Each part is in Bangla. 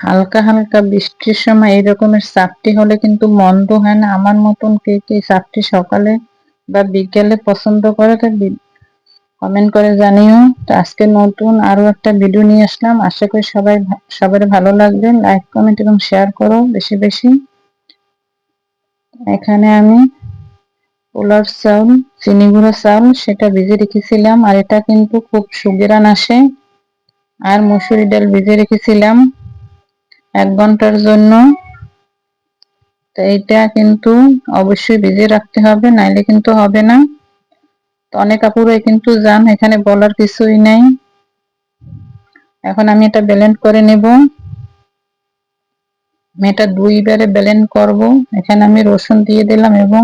হালকা হালকা বৃষ্টির সময় এই রকমের চাপটি হলে কিন্তু মন্দ হয় না। আমার মতন কে কে চাপটি সকালে বা বিকেলে পছন্দ করে তা কমেন্ট করে জানিও। তো আজকে নতুন আরও একটা ভিডিও নিয়ে আসলাম। আশা করি সবাই সবার ভালো লাগবে। লাইক কমেন্ট এবং শেয়ার করো বেশি বেশি। এখানে আমি পোলার চাউল, চিনি গুঁড়ো চাউল সেটা ভিজে রেখেছিলাম। আর এটা কিন্তু খুব সুগেরান আসে। আর মুসুরি ডাল ভিজে রেখেছিলাম। এক ঘণ্টার জন্য। এইটা কিন্তু অবশ্যই ভিজে রাখতে হবে, নাইলে কিন্তু হবে না। অনেক আপুরাই কিন্তু যান, এখানে বলার কিছুই নাই। এখন আমি এটা ব্লেন্ড করে নেব। আমি এটা দুইবারে ব্লেন্ড করব। এখানে আমি রসুন দিয়ে দিলাম এবং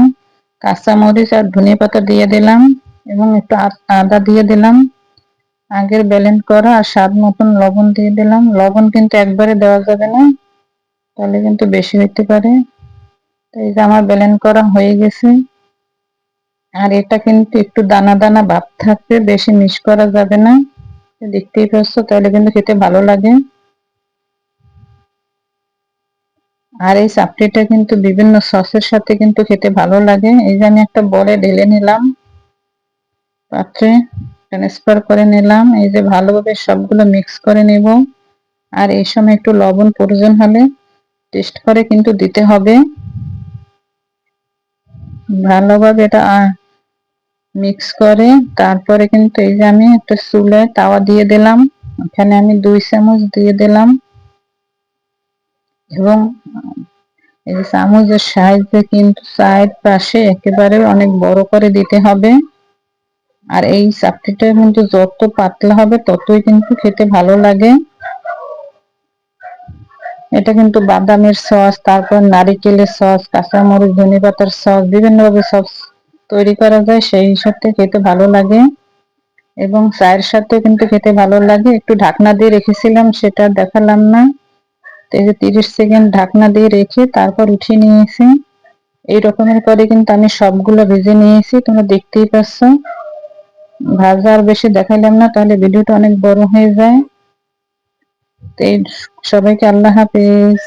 কাঁচামরিচ আর ধনিয়া পাতা দিয়ে দিলাম এবং একটু আদা দিয়ে দিলাম। আগের ব্যালেন্ড করা আর স্বাদ মতন লবণ দিয়ে দিলাম। লবণ কিন্তু একবারে দেওয়া যাবে না, তাহলে কিন্তু বেশি হইতে পারে। তো এই যে আমার ব্যালেন্ড করা হয়ে গেছে। আর এটা কিন্তু একটু দানা দানা ভাব থাকবে, বেশি মিস করা যাবে না। দেখতেই পাচ্ছ, তাহলে কিন্তু খেতে ভালো লাগে। আর এই চাপড়িটা কিন্তু বিভিন্ন সসের সাথে কিন্তু খেতে ভালো লাগে। এই যে আমি একটা বলে ঢেলে নিলাম পাত্রে। ট্রান্সফার করে নিলাম। এই যে ভালোভাবে সবগুলো মিক্স করে নেব। আর এই সময় একটু লবণ প্রয়োজন হলে টেস্ট করে কিন্তু দিতে হবে। ভালোভাবে এটা মিক্স করে তারপরে কিন্তু এই যে আমি একটা চুলে তাওয়া দিয়ে দিলাম। এখানে আমি দুই চামচ দিয়ে দিলাম। এবং এই যে চামচের সাহায্যে কিন্তু সাইড পাশে একেবারে অনেক বড় করে দিতে হবে। আর এই চাপটিটা কিন্তু যত পাতলা হবে, ততই কিন্তু খেতে ভালো লাগে। এটা কিন্তু বাদামের সস, তারপর নারিকেলের সস, কাঁচামরিচ ধনে পাতার সস বিভিন্ন ভাবে সস তৈরি করা যায়, সেই সাথে খেতে ভালো লাগে। এবং চায়ের সাথে কিন্তু খেতে ভালো লাগে। একটু ঢাকনা দিয়ে রেখেছিলাম, সেটা দেখালাম না। তিরিশ সেকেন্ড ঢাকনা দিয়ে রেখে তারপর উঠিয়ে নিয়েছি। এই রকমের করে কিন্তু আমি সবগুলো ভেজে নিয়েছি, তোমরা দেখতেই পাচ্ছ। ভাজা আর বেশি দেখাইলাম না তাহলে ভিডিওটা অনেক বড় হয়ে যায়। সবাইকে আল্লাহ হাফেজ।